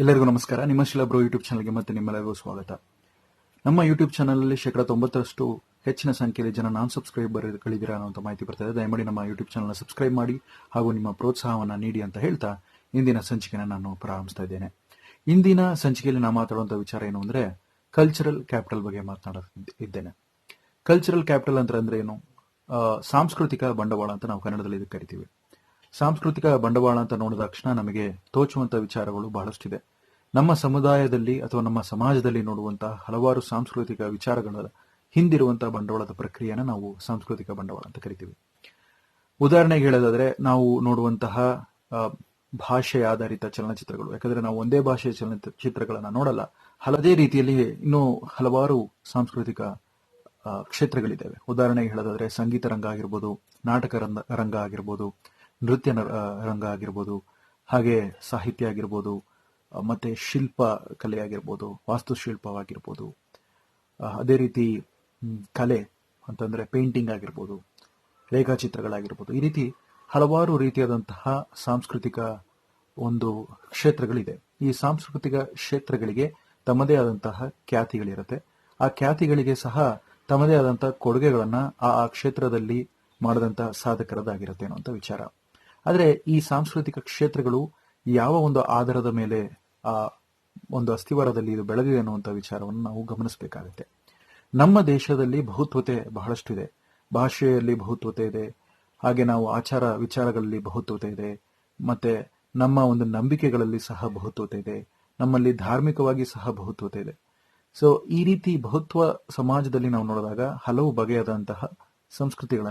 ಎಲ್ಲರಿಗೂ ನಮಸ್ಕಾರ. ನಿಮ್ಮ ಶಿಲಾ ಬ್ರೋ ಯೂಟ್ಯೂಬ್ ಚಾನಲ್ಗೆ ಮತ್ತೆ ನಿಮ್ಮೆಲ್ಲರಿಗೂ ಸ್ವಾಗತ. ನಮ್ಮ ಯೂಟ್ಯೂಬ್ ಚಾನಲಲ್ಲಿ ಶೇಕಡ ತೊಂಬತ್ತರಷ್ಟು ಹೆಚ್ಚಿನ ಸಂಖ್ಯೆಯಲ್ಲಿ ಜನ ನಾನ್ ಸಬ್ಸ್ಕ್ರೈಬರ್ಗಳಿದ್ದೀರಾ ಅನ್ನೋ ಮಾಹಿತಿ ಬರ್ತದೆ. ದಯಮಾಡಿ ನಮ್ಮ ಯೂಟ್ಯೂಬ್ ಚಾನಲ್ನ ಸಬ್ಸ್ಕ್ರೈಬ್ ಮಾಡಿ ಹಾಗೂ ನಿಮ್ಮ ಪ್ರೋತ್ಸಾಹವನ್ನು ನೀಡಿ ಅಂತ ಹೇಳ್ತಾ ಇಂದಿನ ಸಂಚಿಕೆನ ನಾನು ಪ್ರಾರಂಭಿಸ್ತಾ ಇದ್ದೇನೆ. ಇಂದಿನ ಸಂಚಿಕೆಯಲ್ಲಿ ನಾನು ಮಾತಾಡುವಂಥ ವಿಚಾರ ಏನು ಅಂದರೆ ಕಲ್ಚರಲ್ ಕ್ಯಾಪಿಟಲ್ ಬಗ್ಗೆ ಮಾತನಾಡುತ್ತಿದ್ದೇನೆ ಕಲ್ಚರಲ್ ಕ್ಯಾಪಿಟಲ್ ಅಂತ ಅಂದ್ರೆ ಏನು? ಸಾಂಸ್ಕೃತಿಕ ಬಂಡವಾಳ ಅಂತ ನಾವು ಕನ್ನಡದಲ್ಲಿ ಕರಿತೀವಿ. ಸಾಂಸ್ಕೃತಿಕ ಬಂಡವಾಳ ಅಂತ ನೋಡಿದ ತಕ್ಷಣ ನಮಗೆ ತೋಚುವಂತ ವಿಚಾರಗಳು ಬಹಳಷ್ಟಿದೆ. ನಮ್ಮ ಸಮುದಾಯದಲ್ಲಿ ಅಥವಾ ನಮ್ಮ ಸಮಾಜದಲ್ಲಿ ನೋಡುವಂತಹ ಹಲವಾರು ಸಾಂಸ್ಕೃತಿಕ ವಿಚಾರಗಳ ಹಿಂದಿರುವಂತಹ ಬಂಡವಾಳದ ಪ್ರಕ್ರಿಯೆನ ನಾವು ಸಾಂಸ್ಕೃತಿಕ ಬಂಡವಾಳ ಅಂತ ಕರಿತೀವಿ. ಉದಾಹರಣೆಗೆ ಹೇಳೋದಾದ್ರೆ ನಾವು ನೋಡುವಂತಹ ಭಾಷೆ ಆಧಾರಿತ ಚಲನಚಿತ್ರಗಳು. ಯಾಕಂದ್ರೆ ನಾವು ಒಂದೇ ಭಾಷೆಯ ಚಲನಚಿತ್ರಗಳನ್ನ ನೋಡಲ್ಲ, ಹಲದೇ ರೀತಿಯಲ್ಲಿ ಇನ್ನೂ ಹಲವಾರು ಸಾಂಸ್ಕೃತಿಕ ಕ್ಷೇತ್ರಗಳಿದ್ದಾವೆ. ಉದಾಹರಣೆಗೆ ಹೇಳೋದಾದ್ರೆ ಸಂಗೀತ ರಂಗ ಆಗಿರ್ಬೋದು, ನಾಟಕ ರಂಗ ಆಗಿರ್ಬೋದು ನೃತ್ಯ ರಂಗ ಆಗಿರ್ಬೋದು, ಹಾಗೆ ಸಾಹಿತ್ಯ ಆಗಿರ್ಬೋದು ಮತ್ತು ಶಿಲ್ಪ ಕಲೆ ಆಗಿರ್ಬೋದು, ವಾಸ್ತುಶಿಲ್ಪವಾಗಿರ್ಬೋದು. ಅದೇ ರೀತಿ ಕಲೆ ಅಂತಂದ್ರೆ ಪೇಂಟಿಂಗ್ ಆಗಿರ್ಬೋದು, ರೇಖಾಚಿತ್ರಗಳಾಗಿರ್ಬೋದು, ಈ ರೀತಿ ಹಲವಾರು ರೀತಿಯಾದಂತಹ ಸಾಂಸ್ಕೃತಿಕ ಒಂದು ಕ್ಷೇತ್ರಗಳಿದೆ. ಈ ಸಾಂಸ್ಕೃತಿಕ ಕ್ಷೇತ್ರಗಳಿಗೆ ತಮ್ಮದೇ ಆದಂತಹ ಖ್ಯಾತಿಗಳಿರುತ್ತೆ. ಆ ಖ್ಯಾತಿಗಳಿಗೆ ಸಹ ತಮ್ಮದೇ ಆದಂತಹ ಕೊಡುಗೆಗಳನ್ನು ಆ ಆ ಕ್ಷೇತ್ರದಲ್ಲಿ ಮಾಡಿದಂತಹ ಸಾಧಕರದಾಗಿರುತ್ತೆ ಅನ್ನುವಂಥ ವಿಚಾರ. ಆದ್ರೆ ಈ ಸಾಂಸ್ಕೃತಿಕ ಕ್ಷೇತ್ರಗಳು ಯಾವ ಒಂದು ಆಧಾರದ ಮೇಲೆ, ಆ, ಒಂದು ಅಸ್ಥಿವಾರದಲ್ಲಿ ಇದು ಬೆಳೆದಿದೆ ಅನ್ನುವಂಥ ವಿಚಾರವನ್ನು ನಾವು ಗಮನಿಸಬೇಕಾಗುತ್ತೆ. ನಮ್ಮ ದೇಶದಲ್ಲಿ ಬಹುತ್ವತೆ ಬಹಳಷ್ಟು ಇದೆ ಭಾಷೆಯಲ್ಲಿ ಬಹುತ್ವತೆ ಇದೆ. ಹಾಗೆ ನಾವು ಆಚಾರ ವಿಚಾರಗಳಲ್ಲಿ ಬಹುತ್ವತೆ ಇದೆ. ಮತ್ತೆ ನಮ್ಮ ಒಂದು ನಂಬಿಕೆಗಳಲ್ಲಿ ಸಹ ಬಹುತ್ವತೆ ಇದೆ. ನಮ್ಮಲ್ಲಿ ಧಾರ್ಮಿಕವಾಗಿ ಸಹ ಬಹುತ್ವತೆ ಇದೆ. ಸೊ ಈ ರೀತಿ ಬಹುತ್ವ ಸಮಾಜದಲ್ಲಿ ನಾವು ನೋಡಿದಾಗ ಹಲವು ಬಗೆಯಾದಂತಹ ಸಂಸ್ಕೃತಿಗಳ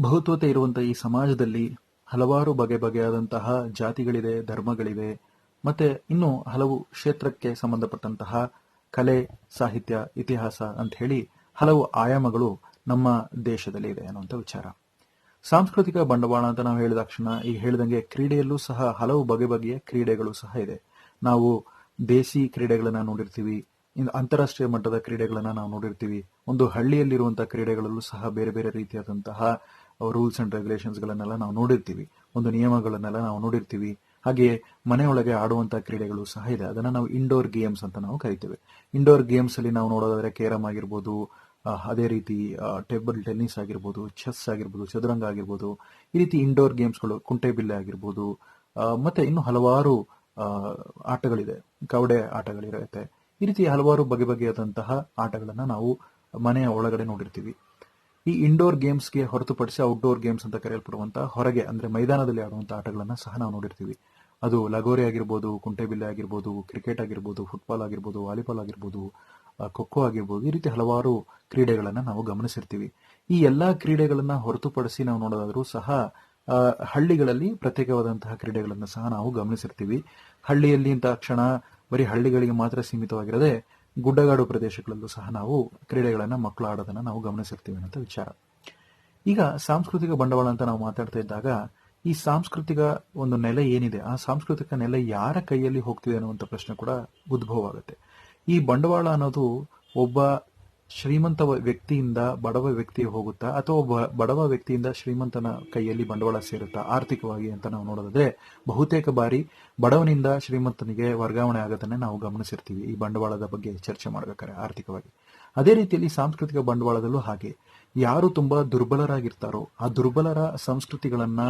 ಬಹುತ್ವತೆ ಇರುವಂತಹ ಈ ಸಮಾಜದಲ್ಲಿ ಹಲವಾರು ಬಗೆ ಬಗೆಯಾದಂತಹ ಜಾತಿಗಳಿದೆ ಧರ್ಮಗಳಿವೆ, ಮತ್ತೆ ಇನ್ನು ಹಲವು ಕ್ಷೇತ್ರಕ್ಕೆ ಸಂಬಂಧಪಟ್ಟಂತಹ ಕಲೆ, ಸಾಹಿತ್ಯ, ಇತಿಹಾಸ ಅಂತ ಹೇಳಿ ಹಲವು ಆಯಾಮಗಳು ನಮ್ಮ ದೇಶದಲ್ಲಿ ಇದೆ ಅನ್ನುವಂಥ ವಿಚಾರ. ಸಾಂಸ್ಕೃತಿಕ ಬಂಡವಾಳ ಅಂತ ನಾವು ಹೇಳಿದ ತಕ್ಷಣ ಈಗ ಹೇಳಿದಂಗೆ ಕ್ರೀಡೆಯಲ್ಲೂ ಸಹ ಹಲವು ಬಗೆ ಬಗೆಯ ಕ್ರೀಡೆಗಳು ಸಹ ಇದೆ. ನಾವು ದೇಸಿ ಕ್ರೀಡೆಗಳನ್ನ ನೋಡಿರ್ತೀವಿ ಅಂತಾರಾಷ್ಟ್ರೀಯ ಮಟ್ಟದ ಕ್ರೀಡೆಗಳನ್ನ ನಾವು ನೋಡಿರ್ತೀವಿ. ಒಂದು ಹಳ್ಳಿಯಲ್ಲಿರುವಂತಹ ಕ್ರೀಡೆಗಳಲ್ಲೂ ಸಹ ಬೇರೆ ಬೇರೆ ರೀತಿಯಾದಂತಹ ರೂಲ್ಸ್ ಅಂಡ್ ರೆಗ್ಯುಲೇಷನ್ಸ್ ಗಳನ್ನೆಲ್ಲ ನಾವು ನೋಡಿರ್ತೀವಿ. ಒಂದು ನಿಯಮಗಳನ್ನೆಲ್ಲ ನಾವು ನೋಡಿರ್ತೀವಿ. ಹಾಗೆ ಮನೆಯೊಳಗೆ ಆಡುವಂತಹ ಕ್ರೀಡೆಗಳು ಸಹ ಇದೆ. ಅದನ್ನ ನಾವು ಇಂಡೋರ್ ಗೇಮ್ಸ್ ಅಂತ ನಾವು ಕರಿತೇವೆ. ಇಂಡೋರ್ ಗೇಮ್ಸ್ ಅಲ್ಲಿ ನಾವು ನೋಡೋದಾದ್ರೆ ಕೇರಮ್ ಆಗಿರ್ಬೋದು ಅದೇ ರೀತಿ ಟೇಬಲ್ ಟೆನ್ನಿಸ್ ಆಗಿರ್ಬೋದು ಚೆಸ್ ಆಗಿರ್ಬೋದು, ಚದುರಂಗ ಆಗಿರ್ಬೋದು, ಈ ರೀತಿ ಇಂಡೋರ್ ಗೇಮ್ಸ್ಗಳು ಕುಂಟೆಬಿಲ್ಲೆ ಆಗಿರ್ಬೋದು ಮತ್ತೆ ಇನ್ನು ಹಲವಾರು ಆಟಗಳಿದೆ. ಕವಡೆ ಆಟಗಳಿರುತ್ತೆ. ಈ ರೀತಿ ಹಲವಾರು ಬಗೆ ಬಗೆಯಾದಂತಹ ಆಟಗಳನ್ನ ನಾವು ಮನೆಯ ಒಳಗಡೆ ನೋಡಿರ್ತೀವಿ. ಈ ಇಂಡೋರ್ ಗೇಮ್ಸ್ಗೆ ಹೊರತುಪಡಿಸಿ ಔಟ್ಡೋರ್ ಗೇಮ್ಸ್ ಅಂತ ಕರೆಯಲ್ಪಡುವಂತಹ ಹೊರಗೆ ಅಂದ್ರೆ ಮೈದಾನದಲ್ಲಿ ಆಡುವಂತಹ ಆಟಗಳನ್ನ ಸಹ ನಾವು ನೋಡಿರ್ತೀವಿ. ಅದು ಲಗೋರಿ ಆಗಿರ್ಬೋದು, ಕುಂಟೆಬಿಲ್ಲೆ ಆಗಿರ್ಬೋದು ಕ್ರಿಕೆಟ್ ಆಗಿರ್ಬೋದು ಫುಟ್ಬಾಲ್ ಆಗಿರ್ಬೋದು ವಾಲಿಬಾಲ್ ಆಗಿರ್ಬೋದು ಖೋಖೋ ಆಗಿರ್ಬೋದು ಈ ರೀತಿ ಹಲವಾರು ಕ್ರೀಡೆಗಳನ್ನ ನಾವು ಗಮನಿಸಿರ್ತೀವಿ. ಈ ಎಲ್ಲಾ ಕ್ರೀಡೆಗಳನ್ನ ಹೊರತುಪಡಿಸಿ ನಾವು ನೋಡೋದಾದರೂ ಸಹ ಹಳ್ಳಿಗಳಲ್ಲಿ ಪ್ರತ್ಯೇಕವಾದಂತಹ ಕ್ರೀಡೆಗಳನ್ನು ಸಹ ನಾವು ಗಮನಿಸಿರ್ತೀವಿ. ಹಳ್ಳಿಯಲ್ಲಿ ಅಂತ ಕ್ಷಣ ಬರೀ ಹಳ್ಳಿಗಳಿಗೆ ಮಾತ್ರ ಸೀಮಿತವಾಗಿರದೆ ಗುಡ್ಡಗಾಡು ಪ್ರದೇಶಗಳಲ್ಲೂ ಸಹ ನಾವು ಕ್ರೀಡೆಗಳನ್ನು ಮಕ್ಕಳು ಆಡೋದನ್ನು ನಾವು ಗಮನಿಸಿರ್ತೀವಿ ಅನ್ನೋ ವಿಚಾರ. ಈಗ ಸಾಂಸ್ಕೃತಿಕ ಬಂಡವಾಳ ಅಂತ ನಾವು ಮಾತಾಡ್ತಾ ಇದ್ದಾಗ ಈ ಸಾಂಸ್ಕೃತಿಕ ಒಂದು ನೆಲೆ ಏನಿದೆ, ಆ ಸಾಂಸ್ಕೃತಿಕ ನೆಲೆ ಯಾರ ಕೈಯಲ್ಲಿ ಹೋಗ್ತಿದೆ ಅನ್ನುವಂಥ ಪ್ರಶ್ನೆ ಕೂಡ ಉದ್ಭವ ಆಗುತ್ತೆ ಈ ಬಂಡವಾಳ ಅನ್ನೋದು ಒಬ್ಬ ಶ್ರೀಮಂತ ವ್ಯಕ್ತಿಯಿಂದ ಬಡವ ವ್ಯಕ್ತಿಗೆ ಹೋಗುತ್ತಾ ಅಥವಾ ಬಡವ ವ್ಯಕ್ತಿಯಿಂದ ಶ್ರೀಮಂತನ ಕೈಯಲ್ಲಿ ಬಂಡವಾಳ ಸೇರುತ್ತಾ? ಆರ್ಥಿಕವಾಗಿ ಅಂತ ನಾವು ನೋಡೋದಾದ್ರೆ ಬಹುತೇಕ ಬಾರಿ ಬಡವನಿಂದ ಶ್ರೀಮಂತನಿಗೆ ವರ್ಗಾವಣೆ ಆಗೋದನ್ನ ನಾವು ಗಮನಿಸಿರ್ತೀವಿ. ಈ ಬಂಡವಾಳದ ಬಗ್ಗೆ ಚರ್ಚೆ ಮಾಡ್ಬೇಕಾದ್ರೆ ಆರ್ಥಿಕವಾಗಿ. ಅದೇ ರೀತಿಯಲ್ಲಿ ಸಾಂಸ್ಕೃತಿಕ ಬಂಡವಾಳದಲ್ಲೂ ಹಾಗೆ. ಯಾರು ತುಂಬಾ ದುರ್ಬಲರಾಗಿರ್ತಾರೋ ಆ ದುರ್ಬಲರ ಸಂಸ್ಕೃತಿಗಳನ್ನ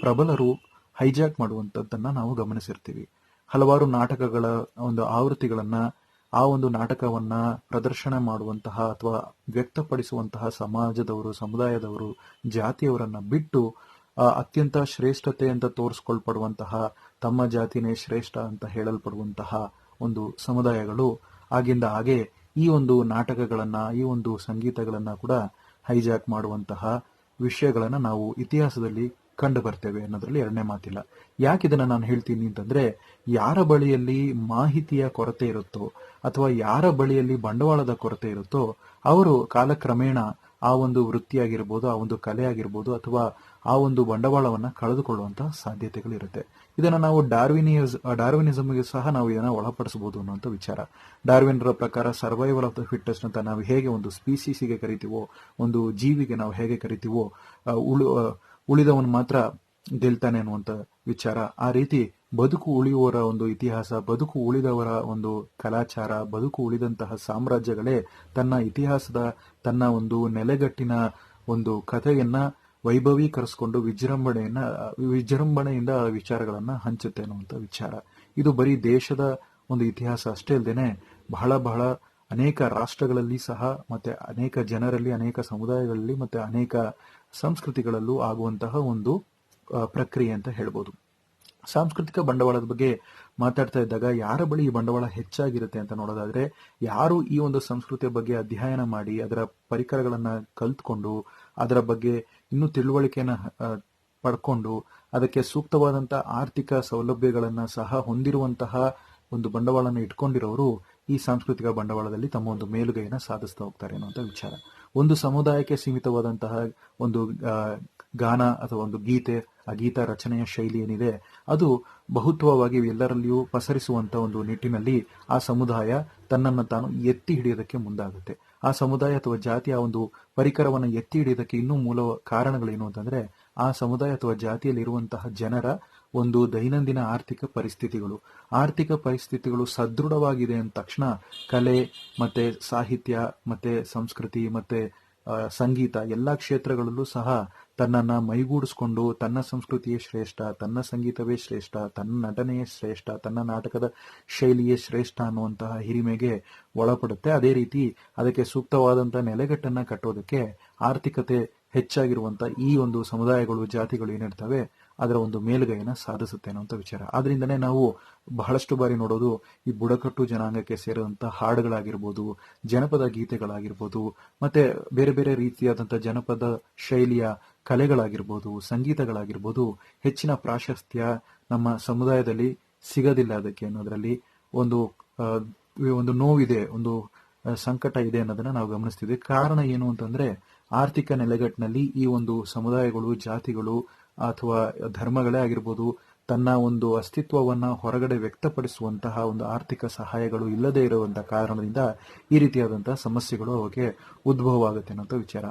ಪ್ರಬಲರು ಹೈಜಾಕ್ ಮಾಡುವಂತದ್ದನ್ನ ನಾವು ಗಮನಿಸಿರ್ತೀವಿ. ಹಲವಾರು ನಾಟಕಗಳ ಒಂದು ಆವೃತ್ತಿಗಳನ್ನ ಆ ಒಂದು ನಾಟಕವನ್ನ ಪ್ರದರ್ಶನ ಮಾಡುವಂತಹ ಅಥವಾ ವ್ಯಕ್ತಪಡಿಸುವಂತಹ ಸಮಾಜದವರು, ಸಮುದಾಯದವರು, ಜಾತಿಯವರನ್ನ ಬಿಟ್ಟು ಅತ್ಯಂತ ಶ್ರೇಷ್ಠತೆ ಅಂತ ತೋರಿಸ್ಕೊಳ್ಪಡುವಂತಹ, ತಮ್ಮ ಜಾತಿನೇ ಶ್ರೇಷ್ಠ ಅಂತ ಹೇಳಲ್ಪಡುವಂತಹ ಒಂದು ಸಮುದಾಯಗಳು, ಆಗಿಂದ ಹಾಗೆ ಈ ಒಂದು ನಾಟಕಗಳನ್ನ, ಈ ಒಂದು ಸಂಗೀತಗಳನ್ನ ಕೂಡ ಹೈಜಾಕ್ ಮಾಡುವಂತಹ ವಿಷಯಗಳನ್ನ ನಾವು ಇತಿಹಾಸದಲ್ಲಿ ಕಂಡು ಬರ್ತೇವೆ ಅನ್ನೋದ್ರಲ್ಲಿ ಎರಡನೇ ಮಾತಿಲ್ಲ. ಯಾಕೆ ಇದನ್ನ ನಾನು ಹೇಳ್ತೀನಿ ಅಂತಂದ್ರೆ, ಯಾರ ಬಳಿಯಲ್ಲಿ ಮಾಹಿತಿಯ ಕೊರತೆ ಇರುತ್ತೋ ಅಥವಾ ಯಾರ ಬಳಿಯಲ್ಲಿ ಬಂಡವಾಳದ ಕೊರತೆ ಇರುತ್ತೋ, ಅವರು ಕಾಲಕ್ರಮೇಣ ಆ ಒಂದು ವೃತ್ತಿಯಾಗಿರ್ಬೋದು, ಆ ಒಂದು ಕಲೆ ಆಗಿರ್ಬೋದು ಅಥವಾ ಆ ಒಂದು ಬಂಡವಾಳವನ್ನ ಕಳೆದುಕೊಳ್ಳುವಂತಹ ಸಾಧ್ಯತೆಗಳಿರುತ್ತೆ. ಇದನ್ನ ನಾವು ಡಾರ್ವಿನಿಯಸ್, ಡಾರ್ವಿನಿಸಮ್ಗೆ ಸಹ ನಾವು ಇದನ್ನ ಒಳಪಡಿಸಬಹುದು ಅನ್ನುವಂಥ ವಿಚಾರ. ಡಾರ್ವಿನ್ರ ಪ್ರಕಾರ ಸರ್ವೈವಲ್ ಆಫ್ ದ ಫಿಟ್ಟೆಸ್ಟ್ ಅಂತ ನಾವು ಹೇಗೆ ಒಂದು ಸ್ಪೀಸೀಸಿಗೆ ಕರಿತೀವೋ, ಒಂದು ಜೀವಿಗೆ ನಾವು ಹೇಗೆ ಕರಿತೀವೋ ಉಳು ಉಳಿದವನು ಮಾತ್ರ ಗೆಲ್ತಾನೆ ಅನ್ನುವಂತ ವಿಚಾರ. ಆ ರೀತಿ ಬದುಕು ಉಳಿಯುವವರ ಒಂದು ಇತಿಹಾಸ, ಬದುಕು ಉಳಿದವರ ಒಂದು ಕಲಾಚಾರ, ಬದುಕು ಉಳಿದಂತಹ ಸಾಮ್ರಾಜ್ಯಗಳೇ ತನ್ನ ಇತಿಹಾಸದ, ತನ್ನ ಒಂದು ನೆಲೆಗಟ್ಟಿನ ಒಂದು ಕಥೆಯನ್ನ ವೈಭವೀಕರಿಸಿಕೊಂಡು ವಿಜೃಂಭಣೆಯನ್ನ, ವಿಜೃಂಭಣೆಯಿಂದ ವಿಚಾರಗಳನ್ನ ಹಂಚುತ್ತೆ ಅನ್ನುವಂಥ ವಿಚಾರ. ಇದು ಬರೀ ದೇಶದ ಒಂದು ಇತಿಹಾಸ ಅಷ್ಟೇ ಅಲ್ಲದೇನೆ ಬಹಳ ಬಹಳ ಅನೇಕ ರಾಷ್ಟ್ರಗಳಲ್ಲಿ ಸಹ ಮತ್ತೆ ಅನೇಕ ಜನರಲ್ಲಿ, ಅನೇಕ ಸಮುದಾಯಗಳಲ್ಲಿ ಮತ್ತೆ ಅನೇಕ ಸಂಸ್ಕೃತಿಗಳಲ್ಲೂ ಆಗುವಂತಹ ಒಂದು ಪ್ರಕ್ರಿಯೆ ಅಂತ ಹೇಳ್ಬೋದು. ಸಾಂಸ್ಕೃತಿಕ ಬಂಡವಾಳದ ಬಗ್ಗೆ ಮಾತಾಡ್ತಾ ಇದ್ದಾಗ ಯಾರ ಬಳಿ ಈ ಬಂಡವಾಳ ಹೆಚ್ಚಾಗಿರುತ್ತೆ ಅಂತ ನೋಡೋದಾದ್ರೆ, ಯಾರು ಈ ಒಂದು ಸಂಸ್ಕೃತಿಯ ಬಗ್ಗೆ ಅಧ್ಯಯನ ಮಾಡಿ ಅದರ ಪರಿಕರಗಳನ್ನ ಕಲ್ತ್ಕೊಂಡು, ಅದರ ಬಗ್ಗೆ ಇನ್ನೂ ತಿಳುವಳಿಕೆಯನ್ನ ಪಡ್ಕೊಂಡು, ಅದಕ್ಕೆ ಸೂಕ್ತವಾದಂತಹ ಆರ್ಥಿಕ ಸೌಲಭ್ಯಗಳನ್ನ ಸಹ ಹೊಂದಿರುವಂತಹ ಒಂದು ಬಂಡವಾಳನ ಇಟ್ಕೊಂಡಿರೋರು ಈ ಸಾಂಸ್ಕೃತಿಕ ಬಂಡವಾಳದಲ್ಲಿ ತಮ್ಮ ಒಂದು ಮೇಲುಗೈನ ಸಾಧಿಸ್ತಾ ಹೋಗ್ತಾರೆ ಅನ್ನುವಂಥ ವಿಚಾರ. ಒಂದು ಸಮುದಾಯಕ್ಕೆ ಸೀಮಿತವಾದಂತಹ ಒಂದು ಗಾನ ಅಥವಾ ಒಂದು ಗೀತೆ, ಆ ಗೀತ ರಚನೆಯ ಶೈಲಿ ಏನಿದೆ, ಅದು ಬಹುತ್ವವಾಗಿ ಎಲ್ಲರಲ್ಲಿಯೂ ಪಸರಿಸುವಂತ ಒಂದು ನಿಟ್ಟಿನಲ್ಲಿ ಆ ಸಮುದಾಯ ತನ್ನನ್ನು ತಾನು ಎತ್ತಿ ಹಿಡಿಯೋದಕ್ಕೆ ಮುಂದಾಗುತ್ತೆ. ಆ ಸಮುದಾಯ ಅಥವಾ ಜಾತಿಯ ಒಂದು ಪರಿಕರವನ್ನು ಎತ್ತಿ ಹಿಡಿಯೋದಕ್ಕೆ ಇನ್ನೂ ಮೂಲ ಕಾರಣಗಳೇನು ಅಂತಂದ್ರೆ, ಆ ಸಮುದಾಯ ಅಥವಾ ಜಾತಿಯಲ್ಲಿರುವಂತಹ ಜನರ ಒಂದು ದೈನಂದಿನ ಆರ್ಥಿಕ ಪರಿಸ್ಥಿತಿಗಳು. ಆರ್ಥಿಕ ಪರಿಸ್ಥಿತಿಗಳು ಸದೃಢವಾಗಿದೆ ಅಂದ ತಕ್ಷಣ ಕಲೆ ಮತ್ತೆ ಸಾಹಿತ್ಯ ಮತ್ತೆ ಸಂಸ್ಕೃತಿ ಮತ್ತೆ ಸಂಗೀತ ಎಲ್ಲಾ ಕ್ಷೇತ್ರಗಳಲ್ಲೂ ಸಹ ತನ್ನನ್ನು ಮೈಗೂಡಿಸ್ಕೊಂಡು ತನ್ನ ಸಂಸ್ಕೃತಿಯೇ ಶ್ರೇಷ್ಠ, ತನ್ನ ಸಂಗೀತವೇ ಶ್ರೇಷ್ಠ, ತನ್ನ ನಟನೆಯೇ ಶ್ರೇಷ್ಠ, ತನ್ನ ನಾಟಕದ ಶೈಲಿಯೇ ಶ್ರೇಷ್ಠ ಅನ್ನುವಂತಹ ಹಿರಿಮೆಗೆ ಒಳಪಡುತ್ತೆ. ಅದೇ ರೀತಿ ಅದಕ್ಕೆ ಸೂಕ್ತವಾದಂಥ ನೆಲೆಗಟ್ಟನ್ನು ಕಟ್ಟೋದಕ್ಕೆ ಆರ್ಥಿಕತೆ ಹೆಚ್ಚಾಗಿರುವಂಥ ಈ ಒಂದು ಸಮುದಾಯಗಳು ಜಾತಿಗಳು ಏನಿರ್ತವೆ ಅದರ ಒಂದು ಮೇಲುಗೈನ ಸಾಧಿಸುತ್ತೆ ಅನ್ನುವಂಥ ವಿಚಾರ. ಆದ್ರಿಂದನೇ ನಾವು ಬಹಳಷ್ಟು ಬಾರಿ ನೋಡೋದು ಈ ಬುಡಕಟ್ಟು ಜನಾಂಗಕ್ಕೆ ಸೇರಿದಂಥ ಹಾಡುಗಳಾಗಿರ್ಬೋದು, ಜನಪದ ಗೀತೆಗಳಾಗಿರ್ಬೋದು, ಮತ್ತೆ ಬೇರೆ ಬೇರೆ ರೀತಿಯಾದಂಥ ಜನಪದ ಶೈಲಿಯ ಕಲೆಗಳಾಗಿರ್ಬೋದು, ಸಂಗೀತಗಳಾಗಿರ್ಬೋದು, ಹೆಚ್ಚಿನ ಪ್ರಾಶಸ್ತ್ಯ ನಮ್ಮ ಸಮುದಾಯದಲ್ಲಿ ಸಿಗದಿಲ್ಲ ಅದಕ್ಕೆ ಅನ್ನೋದರಲ್ಲಿ ಒಂದು ಒಂದು ನೋವಿದೆ, ಒಂದು ಸಂಕಟ ಇದೆ ಅನ್ನೋದನ್ನ ನಾವು ಗಮನಿಸ್ತಿದ್ವಿ. ಕಾರಣ ಏನು ಅಂತಂದ್ರೆ ಆರ್ಥಿಕ ನೆಲೆಗಟ್ಟಿನಲ್ಲಿ ಈ ಒಂದು ಸಮುದಾಯಗಳು, ಜಾತಿಗಳು ಅಥವಾ ಧರ್ಮಗಳೇ ಆಗಿರ್ಬೋದು, ತನ್ನ ಒಂದು ಅಸ್ತಿತ್ವವನ್ನ ಹೊರಗಡೆ ವ್ಯಕ್ತಪಡಿಸುವಂತಹ ಒಂದು ಆರ್ಥಿಕ ಸಹಾಯಗಳು ಇಲ್ಲದೆ ಇರುವಂತಹ ಕಾರಣದಿಂದ ಈ ರೀತಿಯಾದಂತಹ ಸಮಸ್ಯೆಗಳು ಅವಕ್ಕೆ ಉದ್ಭವ ಆಗುತ್ತೆ ಅನ್ನೋ ವಿಚಾರ.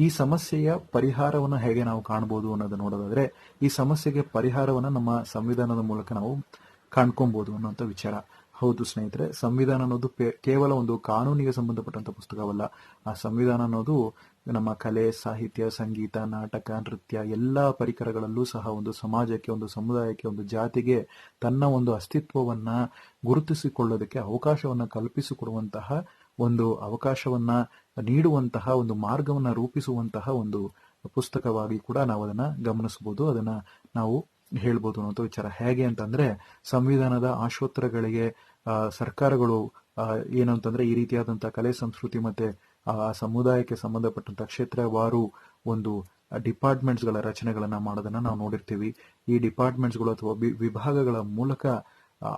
ಈ ಸಮಸ್ಯೆಯ ಪರಿಹಾರವನ್ನು ಹೇಗೆ ನಾವು ಕಾಣಬಹುದು ಅನ್ನೋದು ನೋಡೋದಾದ್ರೆ, ಈ ಸಮಸ್ಯೆಗೆ ಪರಿಹಾರವನ್ನ ನಮ್ಮ ಸಂವಿಧಾನದ ಮೂಲಕ ನಾವು ಕಾಣ್ಕೊಬಹುದು ಅನ್ನೋಂಥ ವಿಚಾರ. ಹೌದು ಸ್ನೇಹಿತರೆ, ಸಂವಿಧಾನ ಅನ್ನೋದು ಕೇವಲ ಒಂದು ಕಾನೂನಿಗೆ ಸಂಬಂಧಪಟ್ಟಂತ ಪುಸ್ತಕವಲ್ಲ. ಆ ಸಂವಿಧಾನ ಅನ್ನೋದು ನಮ್ಮ ಕಲೆ, ಸಾಹಿತ್ಯ, ಸಂಗೀತ, ನಾಟಕ, ನೃತ್ಯ ಎಲ್ಲ ಪರಿಕರಗಳಲ್ಲೂ ಸಹ ಒಂದು ಸಮಾಜಕ್ಕೆ, ಒಂದು ಸಮುದಾಯಕ್ಕೆ, ಒಂದು ಜಾತಿಗೆ ತನ್ನ ಒಂದು ಅಸ್ತಿತ್ವವನ್ನ ಗುರುತಿಸಿಕೊಳ್ಳೋದಕ್ಕೆ ಅವಕಾಶವನ್ನ ಕಲ್ಪಿಸಿಕೊಡುವಂತಹ ಒಂದು ಅವಕಾಶವನ್ನ ನೀಡುವಂತಹ, ಒಂದು ಮಾರ್ಗವನ್ನ ರೂಪಿಸುವಂತಹ ಒಂದು ಪುಸ್ತಕವಾಗಿ ಕೂಡ ನಾವು ಅದನ್ನ ಗಮನಿಸಬಹುದು. ಅದನ್ನ ನಾವು ಹೇಳ್ಬೋದು ಅನ್ನೋ ವಿಚಾರ. ಹೇಗೆ ಅಂತಂದ್ರೆ, ಸಂವಿಧಾನದ ಆಶೋತ್ತರಗಳಿಗೆ ಸರ್ಕಾರಗಳು ಏನಂತಂದ್ರೆ ಏನು ಈ ರೀತಿಯಾದಂತಹ ಕಲೆ, ಸಂಸ್ಕೃತಿ ಮತ್ತೆ ಆ ಸಮುದಾಯಕ್ಕೆ ಸಂಬಂಧಪಟ್ಟಂತ ಕ್ಷೇತ್ರವಾರು ಒಂದು ಡಿಪಾರ್ಟ್ಮೆಂಟ್ಸ್ಗಳ ರಚನೆಗಳನ್ನ ಮಾಡೋದನ್ನ ನಾವು ನೋಡಿರ್ತೀವಿ. ಈ ಡಿಪಾರ್ಟ್ಮೆಂಟ್ಸ್ಗಳು ಅಥವಾ ವಿಭಾಗಗಳ ಮೂಲಕ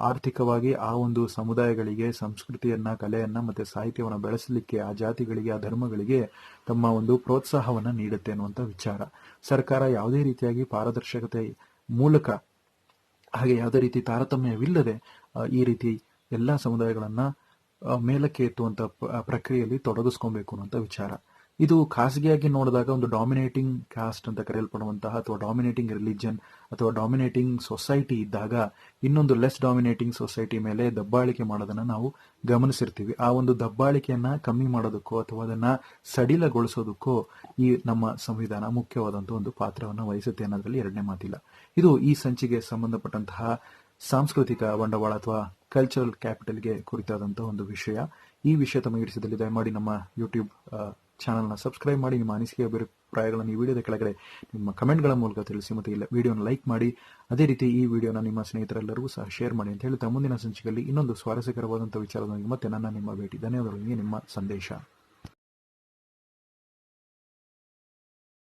ಆರ್ಥಿಕವಾಗಿ ಆ ಒಂದು ಸಮುದಾಯಗಳಿಗೆ, ಸಂಸ್ಕೃತಿಯನ್ನ, ಕಲೆಯನ್ನ ಮತ್ತೆ ಸಾಹಿತ್ಯವನ್ನು ಬೆಳೆಸಲಿಕ್ಕೆ, ಆ ಜಾತಿಗಳಿಗೆ, ಆ ಧರ್ಮಗಳಿಗೆ ತಮ್ಮ ಒಂದು ಪ್ರೋತ್ಸಾಹವನ್ನ ನೀಡುತ್ತೆ ಅನ್ನುವಂತ ವಿಚಾರ. ಸರ್ಕಾರ ಯಾವುದೇ ರೀತಿಯಾಗಿ ಪಾರದರ್ಶಕತೆ ಮೂಲಕ, ಹಾಗೆ ಯಾವುದೇ ರೀತಿ ತಾರತಮ್ಯವಿಲ್ಲದೆ ಈ ರೀತಿ ಎಲ್ಲಾ ಸಮುದಾಯಗಳನ್ನ ಮೇಲಕ್ಕೆ ಎತ್ತುವಂಥ ಪ್ರಕ್ರಿಯೆಯಲ್ಲಿ ತೊಡಗಿಸ್ಕೊಬೇಕು ಅನ್ನೋಂಥ ವಿಚಾರ. ಇದು ಖಾಸಗಿಯಾಗಿ ನೋಡಿದಾಗ ಒಂದು ಡಾಮಿನೇಟಿಂಗ್ ಕಾಸ್ಟ್ ಅಂತ ಕರೆಯಲ್ಪಡುವಂತಹ ಅಥವಾ ಡಾಮಿನೇಟಿಂಗ್ ರಿಲಿಜನ್ ಅಥವಾ ಡಾಮಿನೇಟಿಂಗ್ ಸೊಸೈಟಿ ಇದ್ದಾಗ ಇನ್ನೊಂದು ಲೆಸ್ ಡಾಮಿನೇಟಿಂಗ್ ಸೊಸೈಟಿ ಮೇಲೆ ದಬ್ಬಾಳಿಕೆ ಮಾಡೋದನ್ನ ನಾವು ಗಮನಿಸಿರ್ತೀವಿ. ಆ ಒಂದು ದಬ್ಬಾಳಿಕೆಯನ್ನ ಕಮ್ಮಿ ಮಾಡೋದಕ್ಕೋ ಅಥವಾ ಅದನ್ನ ಸಡಿಲಗೊಳಿಸೋದಕ್ಕೋ ಈ ನಮ್ಮ ಸಂವಿಧಾನ ಮುಖ್ಯವಾದಂಥ ಒಂದು ಪಾತ್ರವನ್ನು ವಹಿಸುತ್ತೆ ಅನ್ನೋದರಲ್ಲಿ ಎರಡನೇ ಮಾತಿಲ್ಲ. ಇದು ಈ ಸಂಚಿಗೆ ಸಂಬಂಧಪಟ್ಟಂತಹ ಸಾಂಸ್ಕೃತಿಕ ಬಂಡವಾಳ ಅಥವಾ ಕಲ್ಚರಲ್ ಕ್ಯಾಪಿಟಲ್ಗೆ ಕುರಿತಾದಂಥ ಒಂದು ವಿಷಯ. ಈ ವಿಷಯ ತಮಗೆ ಹಿಡಿಸಿದಲ್ಲಿ ದಯಮಾಡಿ ನಮ್ಮ ಯೂಟ್ಯೂಬ್ ಚಾನಲ್ನ ಸಬ್ಸ್ಕ್ರೈಬ್ ಮಾಡಿ, ನಿಮ್ಮ ಅನಿಸಿಕೆ, ಅಭಿಪ್ರಾಯಗಳನ್ನು ಈ ವಿಡಿಯೋದ ಕೆಳಗಡೆ ನಿಮ್ಮ ಕಮೆಂಟ್ಗಳ ಮೂಲಕ ತಿಳಿಸಿ ಮತ್ತು ಇಲ್ಲ ವಿಡಿಯೋನ ಲೈಕ್ ಮಾಡಿ. ಅದೇ ರೀತಿ ಈ ವಿಡಿಯೋನ ನಿಮ್ಮ ಸ್ನೇಹಿತರೆಲ್ಲರಿಗೂ ಸಹ ಶೇರ್ ಮಾಡಿ ಅಂತ ಹೇಳ್ತಾ ಮುಂದಿನ ಸಂಚಿಕೆಯಲ್ಲಿ ಇನ್ನೊಂದು ಸ್ವಾರಸ್ಯಕರವಾದಂಥ ವಿಚಾರದೊಂದಿಗೆ ಮತ್ತೆ ನನ್ನ, ನಿಮ್ಮ ಭೇಟಿ. ಧನ್ಯವಾದಗಳು ನಿಮ್ಮ ಸಂದೇಶ.